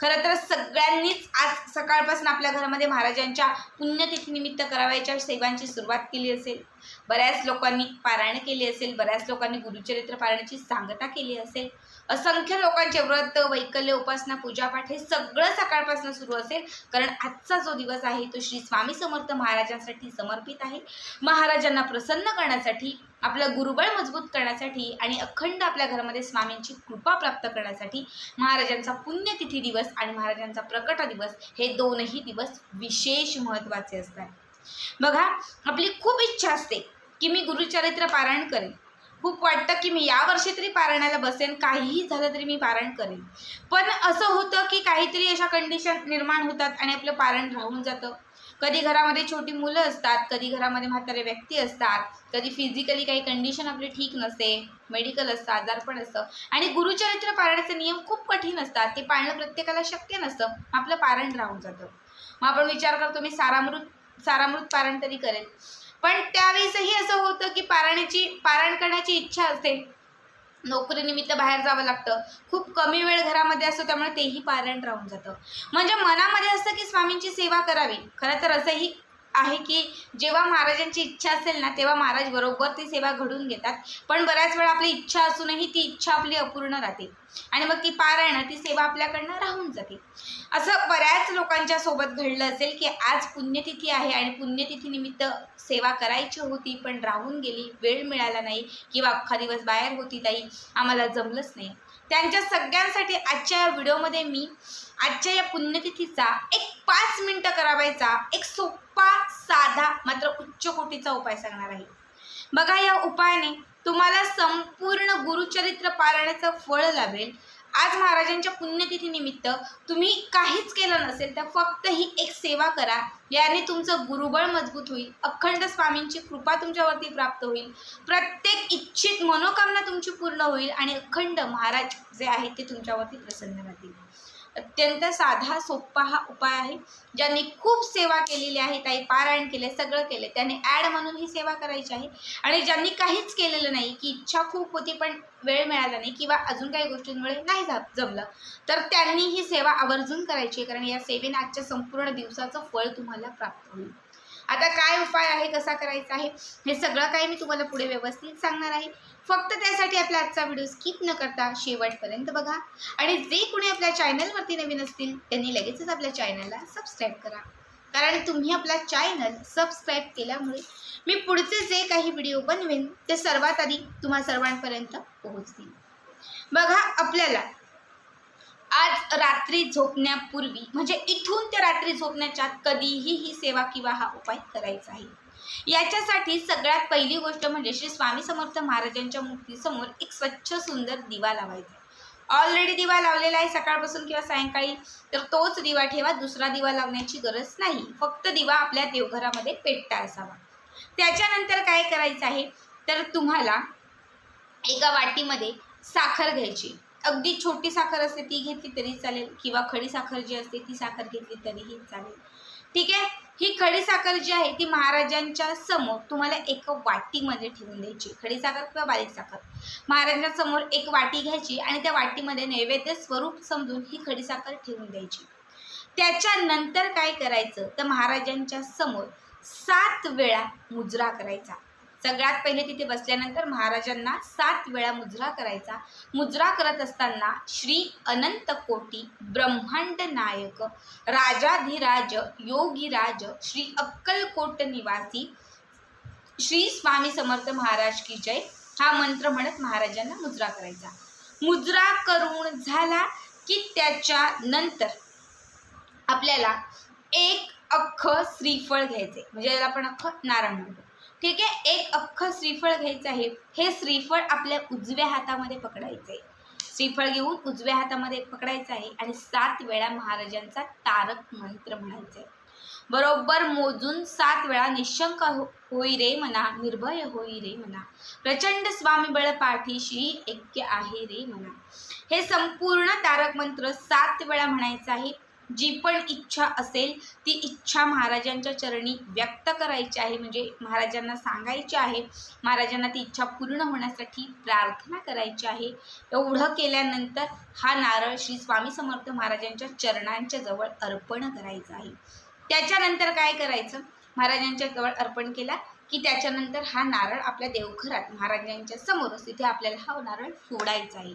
खरं तर सगळ्यांनीच आज सकाळपासून आपल्या घरामध्ये महाराजांच्या पुण्यतिथीनिमित्त करावयाच्या सेवांची सुरुवात केली असेल. बऱ्याच लोकांनी पारायण केली असेल बऱ्याच लोकांनी गुरुचरित्र पारायणाची सांगता केली असेल असंख्य लोकांचे व्रत वैकल्य उपासना पूजापाठ हे सगळं सकाळपासून सुरू असेल. कारण आजचा जो दिवस आहे तो श्री स्वामी समर्थ महाराजांसाठी समर्पित आहे. महाराजांना प्रसन्न करण्यासाठी आपलं गुरुबळ मजबूत करण्यासाठी आणि अखंड आपल्या घरामध्ये स्वामींची कृपा प्राप्त करण्यासाठी महाराजांचा पुण्यतिथी दिवस आणि महाराजांचा प्रकट दिवस हे दोनही दिवस विशेष महत्त्वाचे असतात. बघा आपली खूप इच्छा असते की मी गुरुचरित्र पारायण करेन. खूप वाटतं की मी यावर्षी तरी पारायणाला बसेन काहीही झालं तरी मी पारायण करेन. पण असं होतं की काहीतरी अशा कंडिशन निर्माण होतात आणि आपलं पारायण राहून जातं. कधी घरामध्ये छोटी मुलं असतात कधी घरामध्ये म्हातारे व्यक्ती असतात कधी फिजिकली काही कंडिशन आपली ठीक नसते मेडिकल असतं आजारपण असतं. आणि गुरुचरित्र पाळण्याचे नियम खूप कठीण असतात ते पाळणं प्रत्येकाला शक्य नसतं आपलं पारायण राहून जातं. मग आपण विचार करतो मी सारामृत सारामृत पारण तरी करेल. पण त्यावेळेसही असं होतं की पारायणाची पारायण करण्याची इच्छा असते. नोकरीनिमित्त बाहेर जावं लागतं. खूप कमी वेळ घरामध्ये असतो त्यामुळे तेही पारायण राहून जातं. म्हणजे मनामध्ये असतं की स्वामींची सेवा करावी. खरं तर असंही आहे की जेव्हा महाराजांची इच्छा असेल ना तेव्हा महाराज बरोबर ती सेवा घडून घेतात. पण बऱ्याच वेळा आपली इच्छा असूनही ती इच्छा आपली अपूर्ण राहते. आणि मग ती पारायण ती सेवा आपल्याकडनं राहून जाते. असं बऱ्याच लोकांच्या सोबत घडलं असेल की आज पुण्यतिथी आहे आणि पुण्यतिथीनिमित्त सेवा करायची होती पण राहून गेली वेळ मिळाला नाही किंवा अख्खा दिवस बाहेर होती ताई आम्हाला जमलंच नाही. त्यांच्या सगळ्यांसाठी आजच्या या व्हिडिओमध्ये मी आजच्या या पुण्यतिथीचा एक पाच मिनटं करावायचा एक सोपा साधा मात्र उच्च कोटीचा उपाय सांगणार आहे. बघा या उपायाने तुम्हाला संपूर्ण गुरुचरित्र पाळण्याचं फळ लाभेल. आज महाराजांच्या पुण्यतिथीनिमित्त तुम्ही काहीच केलं नसेल तर फक्त ही एक सेवा करा. याने तुमचं गुरुबळ मजबूत होईल. अखंड स्वामींची कृपा तुमच्यावरती प्राप्त होईल. प्रत्येक इच्छित मनोकामना तुमची पूर्ण होईल आणि अखंड महाराज जे आहेत ते तुमच्यावरती प्रसन्न राहतील. अत्यंत साधा सोपा हा उपाय आहे. ज्यांनी खूप सेवा केलेली आहे काही पारायण केले सगळं केले त्याने ॲड म्हणून ही सेवा करायची आहे. आणि ज्यांनी काहीच केलेलं नाही की इच्छा खूप होती पण वेळ मिळाला नाही किंवा अजून काही गोष्टींमुळे नाही जमलं तर त्यांनी ही सेवा आवर्जून करायची आहे. कारण या सेवेने आजच्या संपूर्ण दिवसाचं फळ तुम्हाला प्राप्त होईल. आता काय उपाय आहे कसा करायचा आहे हे सगळं काही मी तुम्हाला पुढे व्यवस्थित सांगणार आहे. फक्त त्यासाठी आपला आजचा व्हिडिओ स्किप न करता शेवटपर्यंत बघा. आणि जे कोणी आपल्या चॅनलवरती नवीन असतील त्यांनी लगेचच आपल्या चॅनलला सबस्क्राईब करा. कारण तुम्ही आपला चॅनल सबस्क्राईब केल्यामुळे मी पुढचे जे काही व्हिडिओ बनवेन ते सर्वात आधी तुम्हा सर्वांपर्यंत पोहोचतील. बघा आपल्याला रात्री झोपण्यापूर्वी म्हणजे इथून ते रात्री झोपण्याच्या कधीही ही सेवा किंवा हा उपाय करायचा आहे. याच्यासाठी सगळ्यात पहिली गोष्ट म्हणजे श्री स्वामी समर्थ महाराजांच्या मूर्तीसमोर एक स्वच्छ सुंदर दिवा लावायचा. ऑलरेडी दिवा लावलेला आहे सकाळपासून किंवा सायंकाळी तर तोच दिवा ठेवा दुसरा दिवा लावण्याची गरज नाही. फक्त दिवा आपल्या देवघरामध्ये पेटता असावा. त्याच्यानंतर काय करायचं आहे? तर तुम्हाला एका वाटीमध्ये साखर घ्यायची. अगदी छोटी साखर असते ती घेतली तरी चालेल. किंवा खडी साखर जी असते ती साखर घेतली तरीही चालेल. ठीक आहे? ही खडी साखर जी आहे ती महाराजांच्या समोर तुम्हाला एक वाटीमध्ये ठेवून द्यायची. खडी साखर किंवा बारीक साखर. महाराजांसमोर एक वाटी घ्यायची आणि त्या वाटीमध्ये नैवेद्य स्वरूप समजून ही खडी साखर ठेवून द्यायची. त्याच्यानंतर काय करायचं? तर महाराजांच्या समोर सात वेळा मुजरा करायचा. सगळ्यात पहिले तिथे बसल्यानंतर महाराजांना सात वेळा मुजरा करायचा. मुजरा करत असताना श्री अनंत कोटी ब्रह्मांड नायक राजाधिराज योगीराज श्री अक्कलकोट निवासी श्री स्वामी समर्थ महाराज की जय हा मंत्र म्हणत महाराजांना मुजरा करायचा. मुजरा करून झाला की त्याच्या नंतर आपल्याला एक अख्ख श्रीफळ घ्यायचे. म्हणजे याला आपण अख्ख नारळ म्हणतो. ठीक आहे? एक अख्ख श्रीफळ घ्यायचं आहे. हे श्रीफळ आपल्या उजव्या हातामध्ये पकडायचं आहे श्रीफळ घेऊन उजव्या हातामध्ये पकडायचं आहे आणि सात वेळा महाराजांचा तारक मंत्र म्हणायचा आहे बरोबर मोजून सात वेळा निशंक हो होई रे म्हणा निर्भय होई रे म्हणा प्रचंड स्वामी बळ पाठीशी ऐक्य आहे रे म्हणा हे संपूर्ण तारक मंत्र सात वेळा म्हणायचं आहे. जी पण इच्छा असेल ती इच्छा महाराजांच्या चरणी व्यक्त करायची आहे. म्हणजे महाराजांना सांगायची आहे. महाराजांना ती इच्छा पूर्ण होण्यासाठी प्रार्थना करायची आहे. एवढं केल्यानंतर हा नारळ श्री स्वामी समर्थ महाराजांच्या चरणांच्या जवळ अर्पण करायचा आहे. त्याच्यानंतर काय करायचं? महाराजांच्या जवळ अर्पण केला की त्याच्यानंतर हा नारळ आपल्या देवघरात महाराजांच्या समोरच तिथे आपल्याला हा नारळ फोडायचा आहे.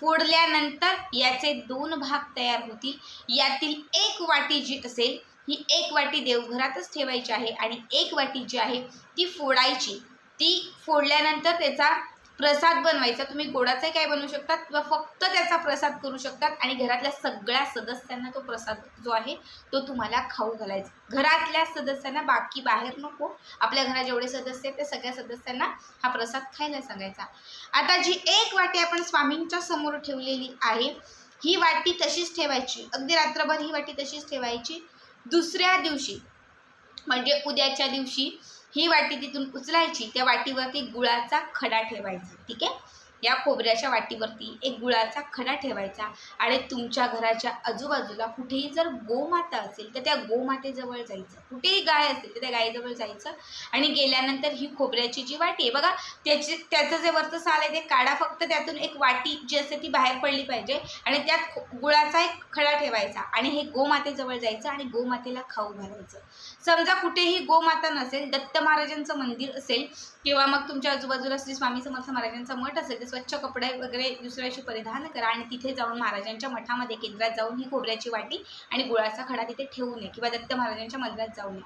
फोडल्यानंतर याचे दोन भाग तयार होतील. यातील एक वाटी जी असेल ही एक वाटी देवघरातच ठेवायची आहे आणि एक वाटी जी आहे ती फोडायची. ती फोडल्यानंतर त्याचा प्रसाद बनवायचा. तुम्ही गोडाचाही काय बनवू शकतात किंवा फक्त त्याचा प्रसाद करू शकतात आणि घरातल्या सगळ्या सदस्यांना तो प्रसाद जो आहे तो तुम्हाला खाऊ घालायचा. घरातल्या सदस्यांना बाकी बाहेर नको. आपल्या घरात जेवढे सदस्य आहेत त्या सगळ्या सदस्यांना हा प्रसाद खायला सांगायचा. आता जी एक वाटी आपण स्वामींच्या समोर ठेवलेली आहे ही वाटी तशीच ठेवायची. अगदी रात्रभर ही वाटी तशीच ठेवायची. दुसऱ्या दिवशी म्हणजे उद्याच्या दिवशी ही वाटी तिथून उचलायची. त्या वाटीवरती गुळाचा खडा ठेवायचा. ठीक आहे? या खोबऱ्याच्या वाटीवरती एक गुळाचा खडा ठेवायचा आणि तुमच्या घराच्या आजूबाजूला कुठेही जर गोमाता असेल तर त्या गोमातेजवळ जायचं. कुठेही गाय असेल तर त्या गायीजवळ जायचं. आणि गेल्यानंतर ही खोबऱ्याची जी वाटी आहे बघा त्याची त्याचं जे वरचं साल आहे ते काढा फक्त त्यातून एक वाटी जी असते ती बाहेर पडली पाहिजे. आणि त्यात गुळाचा एक खडा ठेवायचा आणि हे गोमातेजवळ जायचं आणि गोमातेला खाऊ घालायचं. समजा कुठेही गोमाता नसेल दत्त महाराजांचं मंदिर असेल किंवा मग तुमच्या आजूबाजूला श्री स्वामी समर्थ महाराजांचा मठ असेल तर स्वच्छ कपडे वगैरे दुसऱ्या दिवशी परिधान करा आणि तिथे जाऊन महाराजांच्या मठामध्ये केंद्रात जाऊन ही खोबऱ्याची वाटी आणि गुळाचा खडा तिथे ठेवू नये किंवा दत्त महाराजांच्या मंदिरात जाऊ नये.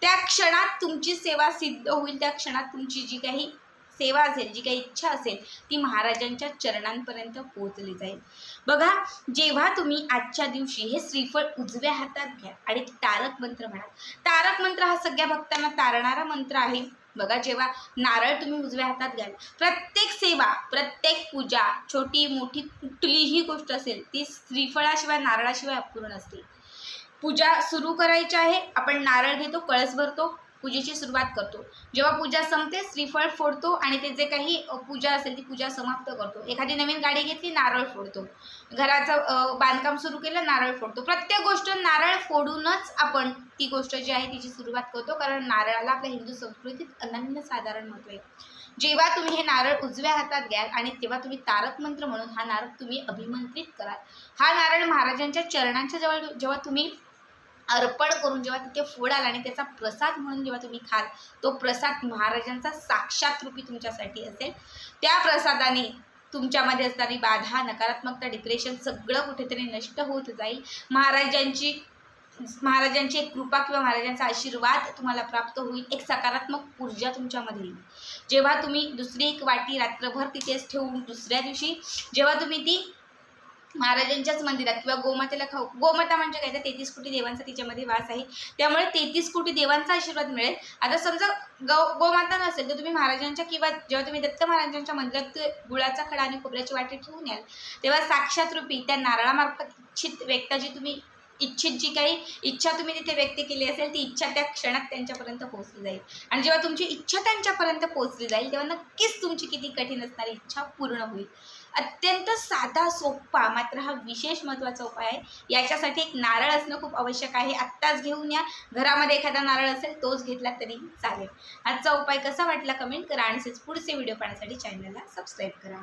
त्या क्षणात तुमची सेवा सिद्ध होईल. त्या क्षणात तुमची जी काही सेवा असेल जी काही इच्छा असेल ती महाराजांच्या चरणांपर्यंत पोहोचली जाईल. बघा जेव्हा तुम्ही आजच्या दिवशी हे श्रीफळ उजव्या हातात घ्या आणि तारक मंत्र म्हणा. तारक मंत्र हा सगळ्या भक्तांना तारणारा मंत्र आहे. बघा जेव्हा नारळ तुम्ही उजव्या हातात घ्याल प्रत्येक सेवा प्रत्येक पूजा छोटी मोठी कुठलीही गोष्ट असेल ती श्रीफळाशिवाय नारळाशिवाय अपूर्ण असते पूजा सुरू करायची आहे आपण नारळ घेतो कळस भरतो पूजेची सुरुवात करतो. जेव्हा पूजा संपते श्रीफळ फोडतो आणि ते जे काही पूजा असेल ती पूजा समाप्त करतो. एखादी नवीन गाडी घेतली नारळ फोडतो. घराचं बांधकाम सुरू केलं नारळ फोडतो. प्रत्येक गोष्ट नारळ फोडूनच आपण ती गोष्ट जी आहे तिची सुरुवात करतो कारण नारळाला आपल्या हिंदू संस्कृतीत अनन्यसाधारण महत्त्व आहे. जेव्हा तुम्ही हे नारळ उजव्या हातात घ्याल आणि तेव्हा तुम्ही तारक मंत्र म्हणून हा नारळ तुम्ही अभिमंत्रित कराल. हा नारळ महाराजांच्या चरणांच्या जवळ जेव्हा तुम्ही अर्पण करून जेव्हा तिथे फोडाल आणि त्याचा प्रसाद म्हणून जेव्हा तुम्ही खाल तो प्रसाद महाराजांचा साक्षात रूपी तुमच्यासाठी असेल. त्या प्रसादाने तुमच्यामध्ये असणारी बाधा नकारात्मकता डिप्रेशन सगळं कुठेतरी नष्ट होत जाईल. महाराजांची महाराजांची एक कृपा किंवा महाराजांचा आशीर्वाद तुम्हाला प्राप्त होईल. एक सकारात्मक ऊर्जा तुमच्यामध्ये येईल. जेव्हा तुम्ही दुसरी एक वाटी रात्रभर तिथेच ठेवून दुसऱ्या दिवशी जेव्हा तुम्ही ती महाराजांच्याच मंदिरात किंवा गोमातेला खाऊ गोमाता म्हणजे काय तर तेहतीस कोटी देवांचा तिच्यामध्ये वास आहे. त्यामुळे तेहतीस कोटी देवांचा आशीर्वाद मिळेल. आता समजा गौ गोमाता नसेल तर तुम्ही महाराजांच्या किंवा जेव्हा तुम्ही दत्त महाराजांच्या मंदिरात ते गुळाचा खडा आणि खोबऱ्याची वाटी ठेवून याल तेव्हा साक्षात रूपी त्या नारळामार्फत इच्छित व्यक्ता जी तुम्ही इच्छित जी काही इच्छा तुम्ही तिथे व्यक्त केली असेल ती इच्छा त्या क्षणात त्यांच्यापर्यंत पोहोचली जाईल. आणि जेव्हा तुमची इच्छा त्यांच्यापर्यंत पोहोचली जाईल तेव्हा नक्कीच तुमची किती कठीण असणारी इच्छा पूर्ण होईल. अत्यंत साधा सोपा मात्र हा विशेष महत्त्वाचा उपाय आहे. याच्यासाठी एक नारळ असणं खूप आवश्यक आहे. आत्ताच घेऊन या. घरामध्ये एखादा नारळ असेल तोच घेतला तरी चालेल. आजचा उपाय कसा वाटला कमेंट करा आणि पुढचे व्हिडिओ पाहण्यासाठी चॅनलला सबस्क्राईब करा.